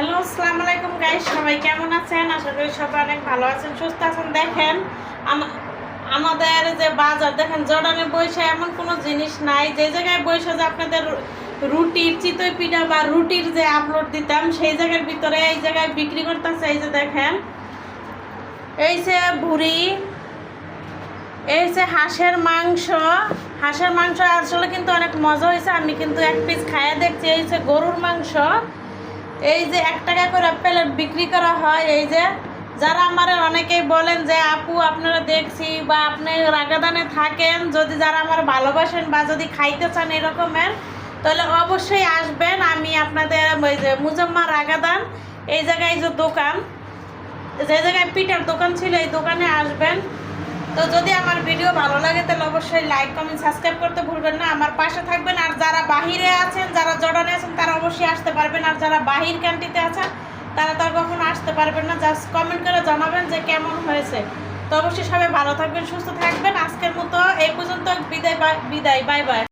Hello, আসসালামু আলাইকুম guys সবাই কেমন আছেন? আশা করি সবাই অনেক ভালো আছেন, সুস্থ আছেন। দেখেন আমাদের যে বাজার, দেখেন, জর্ডানে বৈশা এমন কোনো জিনিস নাই। যে জায়গায় বৈশা যে আপনাদের রুটির চিতই পিঠা বা রুটির যে আপলোড দিতাম, সেই জায়গার ভিতরে এই জায়গায় বিক্রি করতেছে। এই যে দেখেন, এই যে ভুড়ি, এই যে হাঁসের মাংস। হাঁসের মাংস আসলে কিন্তু অনেক মজা হয়েছে। আমি কিন্তু এক পিস খাইয়ে দেখছি, এই যে গরুর মাংস। এই যে এক টাকা করে প্লেট বিক্রি করা হয়, এই যে যারা আমার অনেকেই বলেন যে, আপু, আপনারা দেখছি বা আপনি রাগাদানে থাকেন, যদি যারা আমার ভালোবাসেন বা যদি খাইতে চান এরকমের, তাহলে অবশ্যই আসবেন। আমি আপনাদের ওই যে মুজাম্মা রাগাদান, এই জায়গায় যে দোকান, যে জায়গায় পিঠার দোকান ছিল, এই দোকানে আসবেন। তো যদি আমার ভিডিও ভালো লাগে, তাহলে অবশ্যই লাইক কমেন্ট সাবস্ক্রাইব করতে ভুলবেন না। আমার পাশে থাকবেন। আর যারা বাহিরে আছেন, যারা জর্ডানে আছেন তারা অবশ্যই আসতে পারবেন আর যারা বাহির ক্যান্টিতে আছেন, তারা তো কখনো আসতে পারবেন না। জাস্ট কমেন্ট করে জানাবেন যে কেমন হয়েছে। তো অবশ্যই সবাই ভালো থাকবেন, সুস্থ থাকবেন। আজকের মতো এই পর্যন্ত। বিদায় বিদায়। Bye bye